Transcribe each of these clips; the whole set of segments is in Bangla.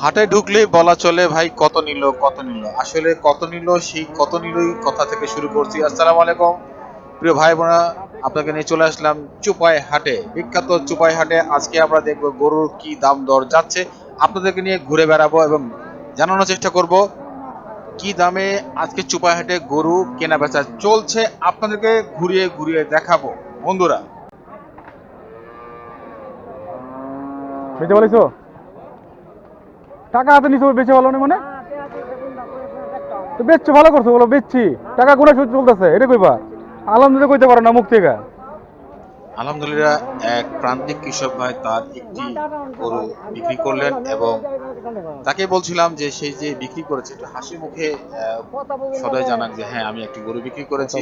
হাটে ঢুকলেই বলা চলে, ভাই, কত নিল কত নিল? আসলে কত নিল, সেই কত নিলই কথা থেকে শুরু করছি। আসসালামু আলাইকুম। প্রিয় ভাই বোনা আপনাকে নিয়ে চলে আসলাম চুপাই হাটে। বিখ্যাত চুপাই হাটে আজকে আমরা দেখব গরুর কি দাম দর যাচ্ছে। আপনাদেরকে নিয়ে ঘুরে বেড়াবো এবং জানানোর চেষ্টা করব, কি দামে আজকে চুপাই হাটে গরু কেনা বেচা চলছে? আপনাদেরকে ঘুরিয়ে ঘুরিয়ে দেখাবো। বন্ধুরা। বেচে বলেছ? টাকা হাতে নিছো বেচে ভালো না মানে? তো বেচছো ভালো করছ বলো বেচছি। টাকা কোনে সুদ চলতেছে এটা কইবা? আলহামদুলিল্লাহ কইতে পারো না মুখ থেকে। আলহামদুলিল্লাহ এক প্রান্তিক কৃষক ভাই তার একটি গরু বিক্রি করলেন এবং তাকে বলছিলাম যে সেই যে বিক্রি করেছে একটু হাসি মুখে সদয় জানান যে হ্যাঁ আমি একটি গরু বিক্রি করেছি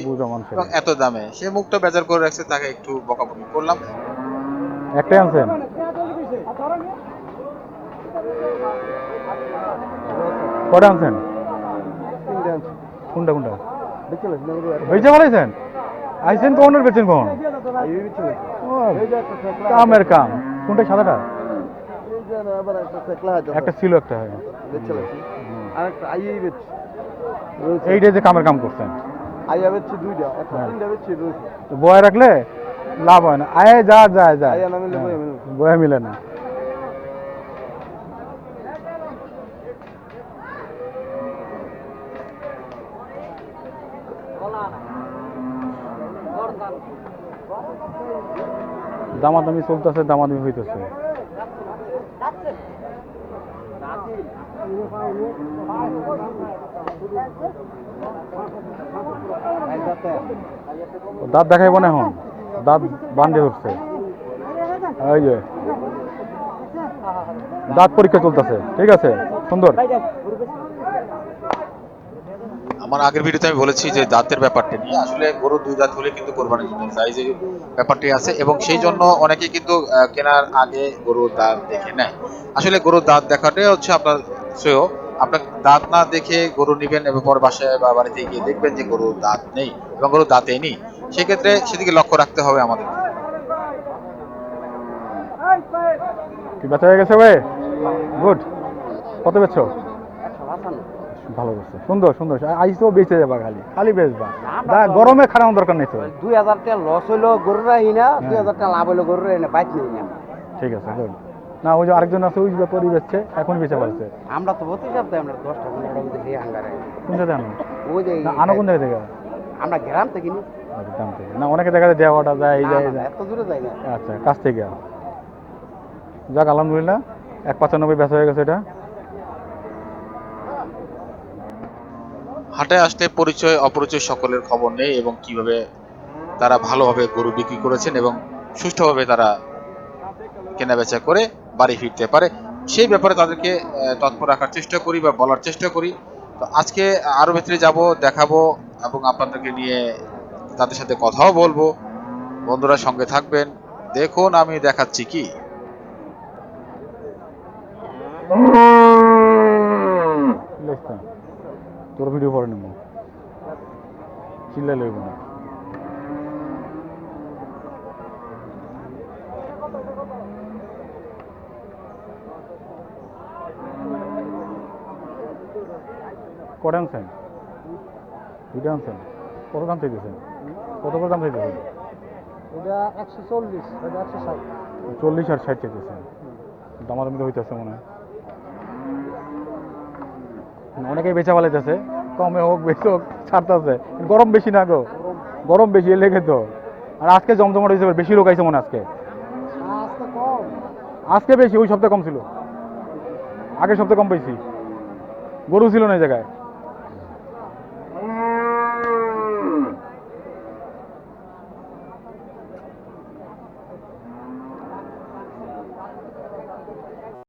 এবং এত দামে। সে মুখটা বেজার করে রাখছে তাকে একটু বকাবকি করলাম। একটাই আনছেন? কটা আনছেন? কোনটা কোনটা? বেচেন ও, কামের কাম। কোনটা সাদাটা? একটা ছিল একটা হয়। এইটা যে কামের কাম করছেন। তো বয় রাখলে লাভ হয় না। আয় যা যায় যায়। বয়ে মিলে না। দামাদামি চলতেছে, দামাদামি হইতেছে। দাঁত দেখাইব না এখন। দাঁত বান্ধে যে। দাঁত পরীক্ষা চলতেছে। ঠিক আছে? সুন্দর। আমার আগের ভিডিওতে আমি বলেছি যে দাঁতের ব্যাপারটা নিয়ে। আসলে গরু দুই দাঁত হলে কিন্তু কোরবানির জন্য সাইজের ব্যাপারটি আছে এবং সেই জন্য অনেকে কিন্তু কেনার আগে গরুর দাঁত দেখে নেয়। আসলে গরুর দাঁত দেখাটাই হচ্ছে আপনার শ্রেয়। আপনার দাঁত না দেখে গরু নেবেন এবং পরে বাসায় বা বাড়িতে গিয়ে দেখবেন যে গরুর দাঁত নেই এবং গরুর দাঁতে নেই। সেক্ষেত্রে সেদিকে লক্ষ্য রাখতে হবে আমাদের। কি বেচা হয়ে গেছে ভাই? গুড। কত বেচছো ভালো বেচছো সুন্দর। সুন্দর আইসো বেঁচে যাবা খালি খালি বেচবা। গরমে খারাপ দরকার নেই তো। দুই হাজার টাকা লস হইল গরুরা না দুই হাজার টাকা লাভ হইল গরুরা না বাইক নেই না ঠিক আছে না ওই যে আরেকজন আছে ওই ব্যাপারই বেচছে এখন বেচে পারছে। আমরা তো প্রতি সপ্তাহে আমরা দশটা হাঙ্গারে কোন জায়গায় আনো? ওই যে আনো কোন জায়গা থেকে? আমরা গ্রাম থেকে নি দাম থেকে। না অনেকে দেখা যায় দেওয়াটা যায় এই যায় যায়। এত দূরে যাই না। আচ্ছা কাছ থেকে যাক আলহামদুলিল্লাহ এক পঁচানব্বই বেচা হয়ে গেছে এটা। হাটে আসলে পরিচয় অপরিচয় সকলের খবর নেই এবং কীভাবে তারা ভালোভাবে গরু বিক্রি করেছেন এবং সুষ্ঠুভাবে তারা কেনাবেচা করে বাড়ি ফিরতে পারে সেই ব্যাপারে তাদেরকে তৎপর রাখার চেষ্টা করি বা বলার চেষ্টা করি। তো আজকে আরও ভেতরে যাব দেখাবো এবং আপনাদেরকে নিয়ে তাদের সাথে কথাও বলব। বন্ধুরা সঙ্গে থাকবেন। দেখুন আমি দেখাচ্ছি কি। তোর ভিডিও পরে নেব। চিল্লাই লইব না। কটা আনছেন? দুইটা আনছেন। কত দাম চাইতেছেন? কত কত দাম চাইতেছেন? এটা একশো চল্লিশ এটা একশো ষাট। চল্লিশ আর ষাট চাইতেছেন। দামাদামি তো হইতেছে মনে হয়। অনেকেই বেচা পালাইতেছে। কমে হোক বেশি হোক ছাড়তেছে। গরম বেশি না গো। গরম বেশি লেগে তো। আর আজকে জমজমাট হয়েছে বেশি লোক আইছে মনে আজকে। আজকে বেশি ওই সপ্তাহে কম ছিল। আগের সপ্তাহে কম পেয়েছি গরু ছিল না এই জায়গায়।